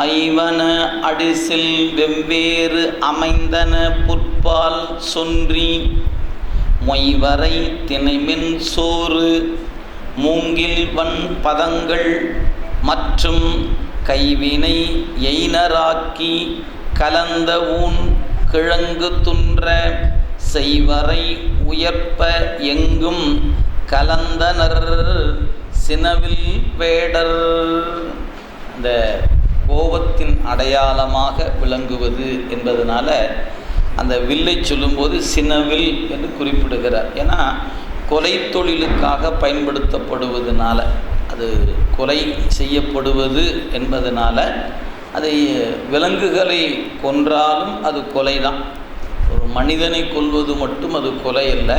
ஐவன அடிசில் வெவ்வேறு அமைந்தன புற்பால் சொன்றி மொய்வரை திணைமின் சோறு மூங்கில் வன் பதங்கள் மற்றும் கைவினை எய்னராக்கி கலந்த ஊன் கிழங்கு துன்ற செய்வரை உயர்ப்ப எங்கும் கலந்தனர் சினவில் வேடர். இந்த கோபத்தின் அடையாளமாக விளங்குவது என்பதனால அந்த வில்லை சொல்லும்போது சினவில் என்று குறிப்பிடுகிறார். ஏன்னா கொலை தொழிலுக்காக பயன்படுத்தப்படுவதனால அது கொலை செய்யப்படுவது என்பதனால அதை விலங்குகளை கொன்றாலும் அது கொலை தான் ஒரு மனிதனை கொல்வது மட்டும் அது கொலை அல்ல.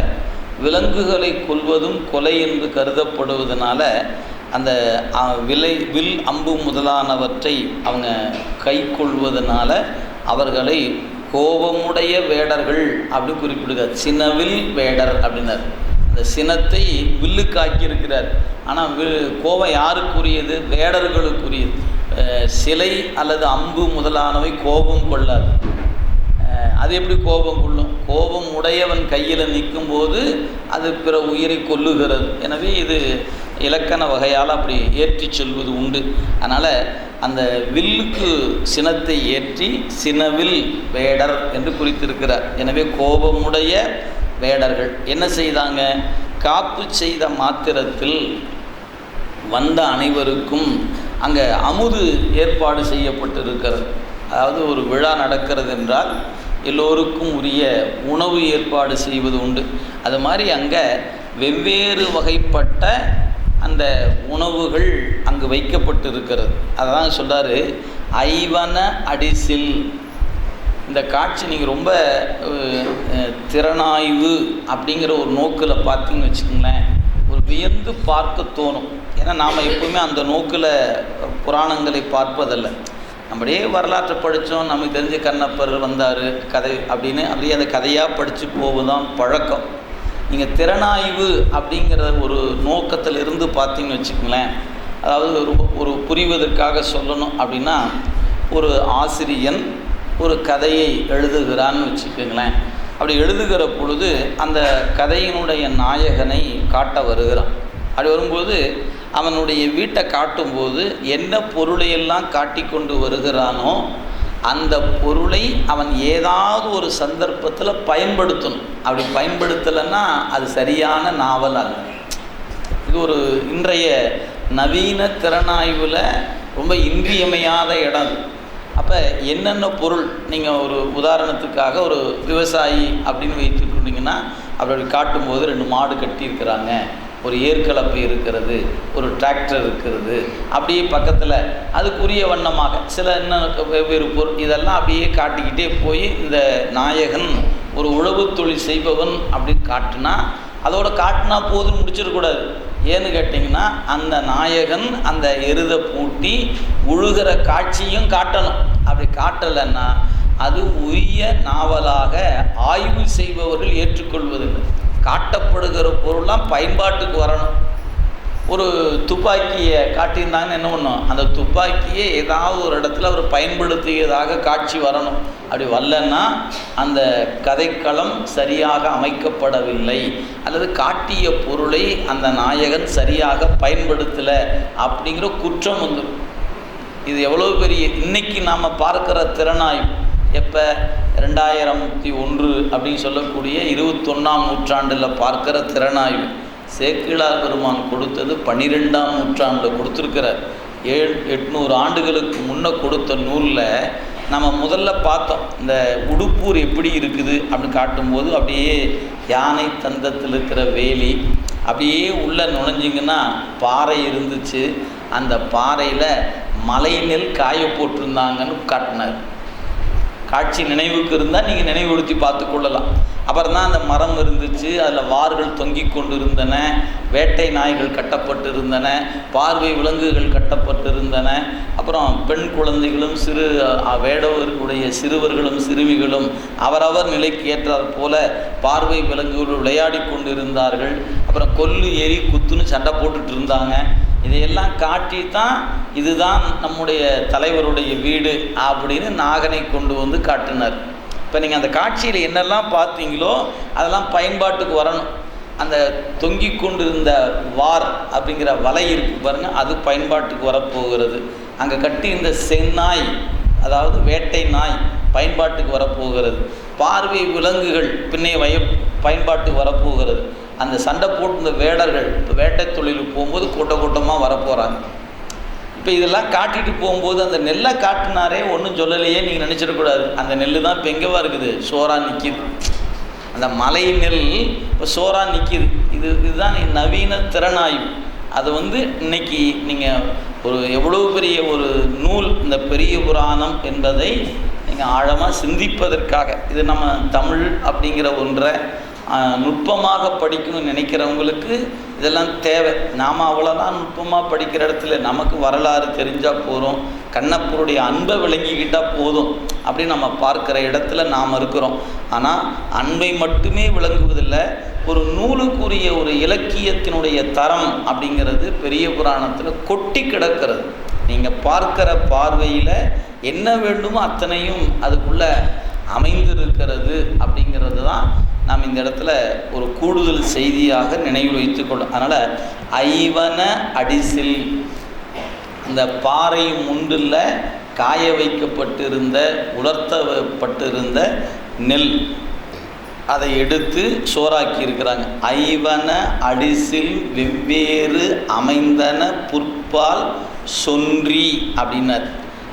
விலங்குகளை கொல்வதும் கொலை என்று கருதப்படுவதனால அந்த விலை வில் அம்பு முதலானவற்றை அவங்க கை கொள்வதனால அவர்களை கோபமுடைய வேடர்கள் அப்படி குறிப்பிடுகிறார். சினவில் வேடர் அப்படின்னார். அந்த சினத்தை வில்லுக்காக்கியிருக்கிறார். ஆனால் வி கோபம் யாருக்குரியது? வேடர்களுக்குரியது. சிலை அல்லது அம்பு முதலானவை கோபம் கொள்ளாது. அது எப்படி கோபம் கொள்ளும்? கோபம் உடையவன் கையில் நிற்கும்போது அது பிற உயிரை கொல்லுகிறது. எனவே இது இலக்கண வகையால் அப்படி ஏற்றி சொல்வது உண்டு. அதனால் அந்த வில்லுக்கு சினத்தை ஏற்றி சினவில் வேடர் என்று குறித்திருக்கிறார். எனவே கோபமுடைய வேடர்கள் என்ன செய்தாங்க? காப்பு செய்த மாத்திரத்தில் வந்த அனைவருக்கும் அங்கே அமுது ஏற்பாடு செய்யப்பட்டிருக்கிறது. அதாவது ஒரு விழா நடக்கிறது என்றால் எல்லோருக்கும் உரிய உணவு ஏற்பாடு செய்வது உண்டு. அது மாதிரி அங்கே வெவ்வேறு வகைப்பட்ட அந்த உணவுகள் அங்கு வைக்கப்பட்டு இருக்கிறது அதான் சொல்கிறார் ஐவன அடிசில். இந்த காட்சி நீங்கள் ரொம்ப திறனாய்வு அப்படிங்கிற ஒரு நோக்கில் பார்த்தீங்கன்னு வச்சுக்கோங்களேன் ஒரு வியந்து பார்க்க தோணும். ஏன்னா நாம் எப்பவுமே அந்த நோக்கில் புராணங்களை பார்ப்பதில்லை. நம்மளே வரலாற்றை படித்தோம் நமக்கு தெரிஞ்ச கண்ணப்பர் வந்தார் கதை அப்படின்னு அப்படியே அந்த கதையாக படித்து போவதுதான் பழக்கம். நீங்கள் திறனாய்வு அப்படிங்கிற ஒரு நோக்கத்தில் இருந்து பார்த்தீங்கன்னு வச்சுக்கோங்களேன் அதாவது ஒரு ஒரு புரிவதற்காக சொல்லணும் அப்படின்னா ஒரு ஆசிரியன் ஒரு கதையை எழுதுகிறான்னு வச்சுக்கோங்களேன். அப்படி எழுதுகிற பொழுது அந்த கதையினுடைய நாயகனை காட்ட வருகிறான். அப்படி வரும்போது அவனுடைய வீட்டை காட்டும்போது என்ன பொருளையெல்லாம் காட்டிக்கொண்டு வருகிறானோ அந்த பொருளை அவன் ஏதாவது ஒரு சந்தர்ப்பத்தில் பயன்படுத்தணும். அப்படி பயன்படுத்தலைன்னா அது சரியான நாவல் அல்ல. இது ஒரு இன்றைய நவீன திறனாய்வில் ரொம்ப இன்றியமையாத இடம் அது. அப்போ என்னென்ன பொருள் நீங்கள் ஒரு உதாரணத்துக்காக ஒரு விவசாயி அப்படின்னு வைத்துக்கொண்டீங்கன்னா அப்படி காட்டும்போது ரெண்டு மாடு கட்டியிருக்கிறாங்க. ஒரு ஏற்கலப்பு இருக்கிறது ஒரு டிராக்டர் இருக்கிறது அப்படியே பக்கத்தில் அதுக்குரிய வண்ணமாக சில இன்னும் வெவ்வேறு பொருள் இதெல்லாம் அப்படியே காட்டிக்கிட்டே போய் இந்த நாயகன் ஒரு உழவு தொழில் செய்பவன் அப்படின்னு காட்டினா அதோட காட்டினா போதும் முடிச்சிடக்கூடாது ஏன்னு கேட்டிங்கன்னா அந்த நாயகன் அந்த எருதை பூட்டி உழுகிற காட்சியும் காட்டணும். அப்படி காட்டலைன்னா அது உரிய நாவலாக ஆய்வு செய்பவர்கள் ஏற்றுக்கொள்வதில்லை. காட்டப்படுகிற பொருள்லாம் பயன்பாட்டுக்கு வரணும். ஒரு துப்பாக்கியை காட்டியிருந்தாங்கன்னு என்ன பண்ணும்? அந்த துப்பாக்கியை ஏதாவது ஒரு இடத்துல அவர் பயன்படுத்தியதாக காட்சி வரணும். அப்படி வரலன்னா அந்த கதைக்களம் சரியாக அமைக்கப்படவில்லை. அல்லது காட்டிய பொருளை அந்த நாயகன் சரியாக பயன்படுத்தலை அப்படிங்கிற குற்றம் வந்துடும் இது எவ்வளோ பெரிய இன்னைக்கு நாம் பார்க்குற திறனாய்வு. எப்போ? ரெண்டாயிரத்தி ஒன்று அப்படின்னு சொல்லக்கூடிய இருபத்தொன்னாம் நூற்றாண்டில் பார்க்குற திறனாய்வு. சேக்கிழார் பெருமான் கொடுத்தது பன்னிரெண்டாம் நூற்றாண்டில் கொடுத்துருக்கிற ஏழ் எட்நூறு ஆண்டுகளுக்கு முன்னே கொடுத்த நூலில் நம்ம முதல்ல பார்த்தோம். இந்த உடுப்பூர் எப்படி இருக்குது அப்படின்னு காட்டும்போது அப்படியே யானை தந்தத்தில் இருக்கிற வேலி அப்படியே உள்ளே நுழைஞ்சிங்கன்னா பாறை இருந்துச்சு. அந்த பாறையில் மலை நெல் காய போட்டிருந்தாங்கன்னு காட்டினார். காட்சி நினைவுக்கு இருந்தால் நீங்கள் நினைவுபடுத்தி பார்த்து கொள்ளலாம். அப்புறம் தான் அந்த மரம் இருந்துச்சு அதில் வார்கள் தொங்கி கொண்டிருந்தன வேட்டை நாய்கள் கட்டப்பட்டிருந்தன பார்வை விலங்குகள் கட்டப்பட்டிருந்தன. அப்புறம் பெண் குழந்தைகளும் சிறு அ, வேடவர்களுடைய சிறுவர்களும் சிறுமிகளும் அவரவர் நிலைக்கு ஏற்றாற் போல பார்வை விலங்குகள் விளையாடி கொண்டிருந்தார்கள். அப்புறம் கொல்லு ஏறி குத்துன்னு சண்டை போட்டுட்டு இருந்தாங்க. இதையெல்லாம் காட்டி தான் இதுதான் நம்முடைய தலைவருடைய வீடு அப்படின்னு நாகனை கொண்டு வந்து காட்டினார். இப்போ நீங்கள் அந்த காட்சியில் என்னெல்லாம் பார்த்தீங்களோ அதெல்லாம் பயன்பாட்டுக்கு வரணும். அந்த தொங்கி கொண்டிருந்த வார் அப்படிங்கிற வலை இருக்கு பாருங்கள் அது பயன்பாட்டுக்கு வரப்போகிறது. அங்கே கட்டி இந்த செந்நாய் அதாவது வேட்டை நாய் பயன்பாட்டுக்கு வரப்போகிறது. பார்வை விலங்குகள் பின்னே வய பயன்பாட்டுக்கு வரப்போகிறது. அந்த சண்டை போட்டு இந்த வேடர்கள் இப்போ வேட்டை தொழிலுக்கு போகும்போது கூட்ட கூட்டமாக வரப்போகிறாங்க இப்போ இதெல்லாம் காட்டிட்டு போகும்போது அந்த நெல்லை காட்டினாரே ஒன்றும் சொல்லலையே நீங்கள் நினச்சிடக்கூடாது அந்த நெல் தான் இப்போ எங்கேவா இருக்குது? சோறாக நிற்கிது அந்த மலை நெல் இப்போ சோறாக நிற்கிது இது இதுதான் நவீன திறனாய்வு. அது வந்து இன்னைக்கு நீங்கள் ஒரு எவ்வளோ பெரிய ஒரு நூல் இந்த பெரிய புராணம் என்பதை நீங்கள் ஆழமாக சிந்திப்பதற்காக இது நம்ம தமிழ் அப்படிங்கிற ஒன்றை நுட்பமாக படிக்கணும்னு நினைக்கிறவங்களுக்கு இதெல்லாம் தேவை. நாம் அவ்வளோதான் நுட்பமாக படிக்கிற இடத்துல நமக்கு வரலாறு தெரிஞ்சால் போதும் கண்ணப்பருடைய அன்பை விளங்கிக்கிட்டால் போதும் அப்படின்னு நம்ம பார்க்குற இடத்துல நாம் இருக்கிறோம். ஆனால் அன்பை மட்டுமே விளங்குவதில்லை ஒரு நூலுக்குரிய ஒரு இலக்கியத்தினுடைய தரம் அப்படிங்கிறது பெரிய புராணத்தில் கொட்டி கிடக்கிறது. நீங்கள் பார்க்குற பார்வையில் என்ன வேண்டுமோ அத்தனையும் அதுக்குள்ளே அமைந்திருக்கிறது அப்படிங்கிறது தான் நாம் இந்த இடத்துல ஒரு கூடுதல் செய்தியாக நினைவில் வைத்துக்கொள்ளும் அதனால் ஐவன அடிசில் இந்த பாறை முண்டில் காய வைக்கப்பட்டிருந்த உலர்த்தப்பட்டிருந்த நெல் அதை எடுத்து சோறாக்கி இருக்கிறாங்க ஐவன அடிசில் வெவ்வேறு அமைந்தன புற்பால் சொன்றி அப்படின்னார்.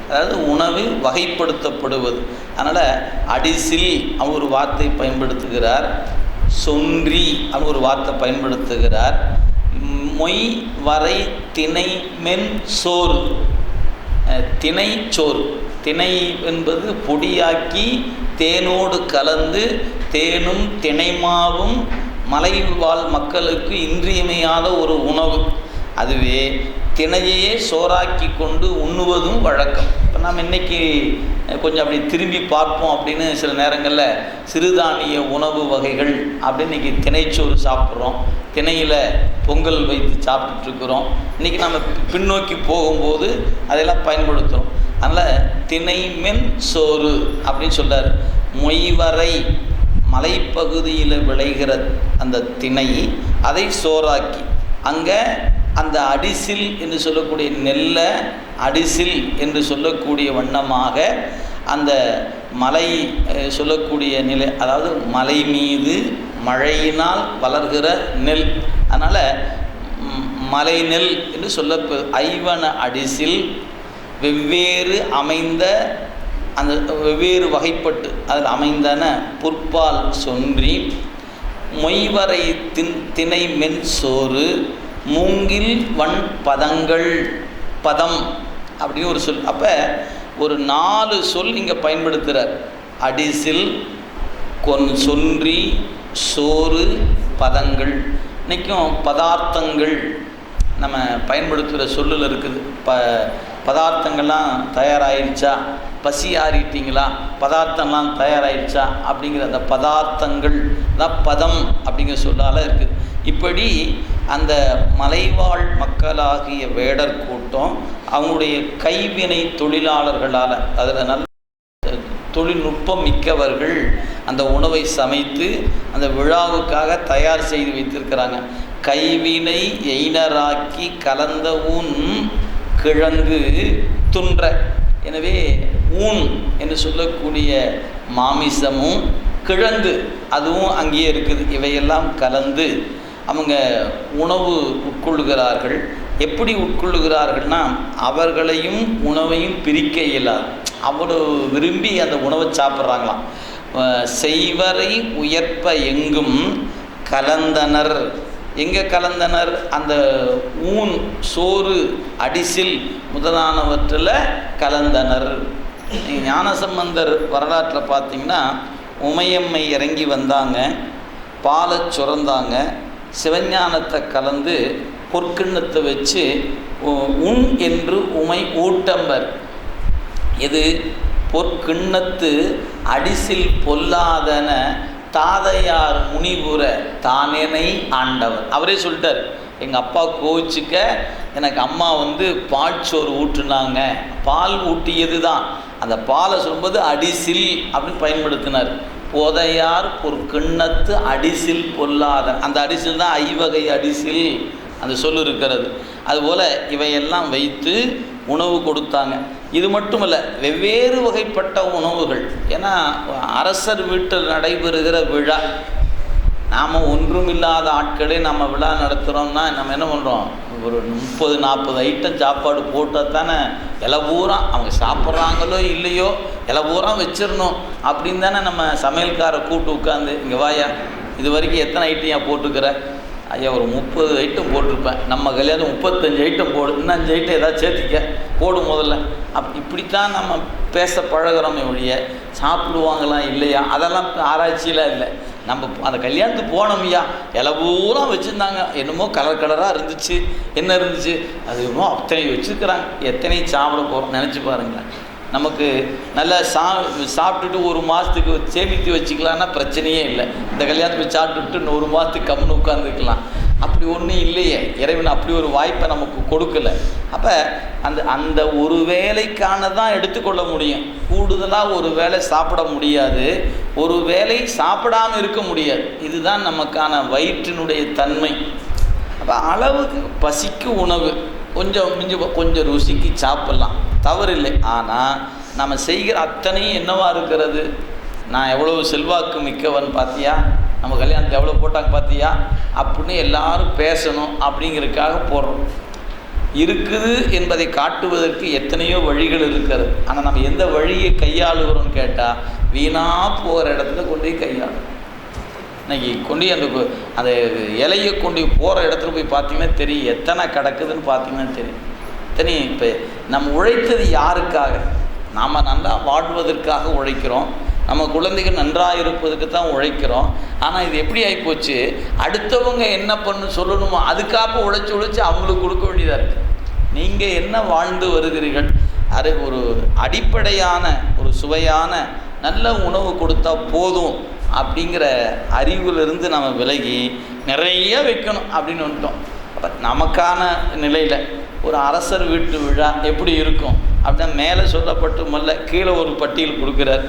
அதாவது உணவு வகைப்படுத்தப்படுவது. அதனால் அடிசில் அவர் ஒரு வார்த்தை பயன்படுத்துகிறார். சொன்றி அவர் ஒரு வார்த்தை பயன்படுத்துகிறார். மொய் வரை திணை மென் சோறு. திணை திணைச்சோறு திணை என்பது பொடியாக்கி தேனோடு கலந்து தேனும் திணைமாவும் மலைவாழ் மக்களுக்கு இன்றியமையாத ஒரு உணவு. அதுவே திணையையே சோறாக்கி கொண்டு உண்ணுவதும் வழக்கம். நாம் இன்னைக்கு கொஞ்சம் அப்படி திரும்பி பார்ப்போம் அப்படின்னு சில நேரங்களில் சிறுதானிய உணவு வகைகள் அப்படின்னு இன்றைக்கி திணைச்சோறு சாப்பிட்றோம். திணையில் பொங்கல் வைத்து சாப்பிட்டுருக்குறோம் இன்றைக்கி நம்ம பின்னோக்கி போகும்போது அதெல்லாம் பயன்படுத்துகிறோம் அதனால் திணை மென் சோறு அப்படின்னு சொல்கிறார் மொய்வரை மலைப்பகுதியில் விளைகிற அந்த திணை அதை சோறாக்கி அங்கே அந்த அடிசில் என்று சொல்லக்கூடிய நெல்லை அடிசில் என்று சொல்லக்கூடிய வண்ணமாக அந்த மலை சொல்லக்கூடிய நிலை அதாவது மலை மீது மழையினால் வளர்கிற நெல். அதனால் மலை நெல் என்று சொல்ல ஐவன அடிசில் வெவ்வேறு அமைந்த அந்த வெவ்வேறு வகைப்பட்டு அதில் அமைந்தன புற்பால் சொன்றி மொய்வரை தின் திணை மென் சோறு மூங்கில் வன் பதங்கள் பதம் அப்படின்னு ஒரு சொல். அப்போ ஒரு நாலு சொல் இங்கே பயன்படுத்துகிறார் அடிசில் கொன் சொன்றி சோறு பதங்கள். இன்றைக்கும் பதார்த்தங்கள் நம்ம பயன்படுத்துகிற சொல்லில் இருக்குது. ப பதார்த்தங்கள்லாம் தயாராகிடுச்சா பசி ஆறிட்டீங்களா? பதார்த்தம்லாம் தயாராகிடுச்சா அப்படிங்கிற அந்த பதார்த்தங்கள் தான் பதம் அப்படிங்கிற சொல்லால் இருக்குது இப்படி அந்த மலைவாழ் மக்களாகிய வேடர் கூட்டம் அவங்களுடைய கைவினை தொழிலாளர்களால் அதில் நல்ல தொழில்நுட்பம் மிக்கவர்கள் அந்த உணவை சமைத்து அந்த விழாவுக்காக தயார் செய்து வைத்திருக்கிறாங்க. கைவினை எய்னராக்கி கலந்த ஊன் கிழங்கு துன்ற எனவே ஊன் என்று சொல்லக்கூடிய மாமிசமும் கிழங்கு அதுவும் அங்கேயே இருக்குது. இவையெல்லாம் கலந்து அவங்க உணவு உட்கொள்கிறார்கள் எப்படி உட்கொள்ளுகிறார்கள்னா அவர்களையும் உணவையும் பிரிக்க இயலாது அவ்வளோ விரும்பி அந்த உணவை சாப்பிட்றாங்களாம். செய்வரை உயர்ப்ப எங்கும் கலந்தனர். எங்கே கலந்தனர்? அந்த ஊன் சோறு அடிசில் முதலானவற்றில் கலந்தனர். ஞானசம்பந்தர் வரலாற்றில் பார்த்தீங்கன்னா உமையம்மை இறங்கி வந்தாங்க. பாலை சுரந்தாங்க. சிவஞானத்தை கலந்து பொற்கிண்ணத்தை வச்சு உ- என்று உமை ஊட்டம்பர். இது பொற்கிண்ணத்து அடிசில் பொல்லாதன தாதையார் முனிபுர தானேனை ஆண்டவர். அவரே சொல்லிட்டார் எங்கள் அப்பா கோவிச்சுக்க எனக்கு அம்மா வந்து பால் சோறு பால் ஊட்டியது தான் அந்த பாலை சொல்லும்போது அடிசில் அப்படின்னு பயன்படுத்தினார். போதையார் ஒரு கிண்ணத்து அடிசில் பொல்லாத. அந்த அடிசில் தான் ஐவகை அடிசில் அந்த சொல் இருக்கிறது. அதுபோல் இவையெல்லாம் வைத்து உணவு கொடுத்தாங்க. இது மட்டுமல்ல வெவ்வேறு வகைப்பட்ட உணவுகள். ஏன்னா அரசர் வீட்டில் நடைபெறுகிற விழா. நாம் ஒன்றும் இல்லாத ஆட்களே நம்ம விழா நடத்துகிறோம்னா நம்ம என்ன பண்ணுறோம் ஒரு முப்பது நாற்பது ஐட்டம் சாப்பாடு போட்டால் தானே இலை பூரா அவங்க சாப்பிட்றாங்களோ இல்லையோ இலை பூரா வச்சிடணும் அப்படின்னு தானே நம்ம சமையல்காரை கூட்டு உட்காந்து இங்கே வாயா இது வரைக்கும் எத்தனை ஐட்டம் போட்டுக்கிற ஐயா ஒரு முப்பது ஐட்டம் போட்டிருப்பேன். நம்ம கல்யாணம் முப்பத்தஞ்சு ஐட்டம் போடு இன்னும் அஞ்சு ஐட்டம் ஏதாவது சேர்த்திக்க போடு முதல்ல. அப் இப்படித்தான் நம்ம பேச பழகிறோமே ஒழிய சாப்பிடுவாங்களாம் இல்லையா? அதெல்லாம் ஆராய்ச்சியெலாம் இல்லை. நம்ம அந்த கல்யாணத்துக்கு போனோம்யா. இலை பூரா வச்சுருந்தாங்க. என்னமோ கலர் கலராக இருந்துச்சு. என்ன இருந்துச்சு? அது என்னமோ அத்தனை வச்சுருக்குறாங்க. எத்தனை சாப்பிட போகிறோம் நினச்சி பாருங்களேன் நமக்கு நல்லா சா சாப்பிட்டுட்டு ஒரு மாதத்துக்கு சேமித்து வச்சுக்கலான்னா பிரச்சனையே இல்லை. இந்த கல்யாணத்துக்கு சாப்பிட்டுட்டு ஒரு மாதத்துக்கு கம்முன்னு உட்காந்துக்கலாம் அப்படி ஒன்றும் இல்லையே. இறைவன் அப்படி ஒரு வாய்ப்பை நமக்கு கொடுக்கல. அப்போ அந்த அந்த ஒரு வேலைக்கான தான் எடுத்துக்கொள்ள முடியும். கூடுதலாக ஒரு வேளை சாப்பிட முடியாது. ஒரு வேலை சாப்பிடாமல் இருக்க முடியாது. இதுதான் நமக்கான வயிற்றினுடைய தன்மை. அப்போ அளவுக்கு பசிக்கு உணவு. கொஞ்சம் மிஞ்சி கொஞ்சம் ருசிக்கு சாப்பிட்லாம். தவறில்லை. ஆனால் நம்ம செய்கிற அத்தனையும் என்னவாக இருக்கிறது? நான் எவ்வளோ செல்வாக்கு மிக்கவன் பார்த்தியா நம்ம கல்யாணத்தை எவ்வளோ போட்டாங்க பார்த்தியா அப்படின்னு எல்லாரும் பேசணும் அப்படிங்கிறதுக்காக போடுறோம். இருக்குது என்பதை காட்டுவதற்கு எத்தனையோ வழிகள் இருக்கிறது. ஆனால் நம்ம எந்த வழியை கையாளுகிறோம்னு கேட்டால் வீணாக போகிற இடத்துல கொண்டு போய் கையாளும். இன்னைக்கு கொண்டு அந்த அந்த இலையை கொண்டு போகிற இடத்துல போய் பார்த்தீங்கன்னா தெரியும் எத்தனை கிடக்குதுன்னு பார்த்தீங்கன்னா தெரியும். எத்தனை இப்போ நம்ம உழைத்தது யாருக்காக? நாம் நல்லா வாழ்வதற்காக உழைக்கிறோம். நம்ம குழந்தைகள் நன்றாக இருப்பதுக்கு தான் உழைக்கிறோம். ஆனால் இது எப்படி ஆகிப்போச்சு அடுத்தவங்க என்ன பண்ணு சொல்லணுமோ அதுக்காக உழைச்சி உழைச்சி அவங்களுக்கு கொடுக்க வேண்டியதாக இருக்குது நீங்கள் என்ன வாழ்ந்து வருகிறீர்கள்? அது ஒரு அடிப்படையான ஒரு சுவையான நல்ல உணவு கொடுத்தா போதும் அப்படிங்கிற அறிவிலிருந்து நம்ம விலகி நிறைய வைக்கணும் அப்படின்னு வந்துட்டோம். அப்போ நமக்கான நிலையில் ஒரு அரசர் வீட்டு விழா எப்படி இருக்கும்? அப்படின்னா மேலே சொல்லப்பட்டு மல்ல கீழே ஒரு பட்டியல் கொடுக்குறார்.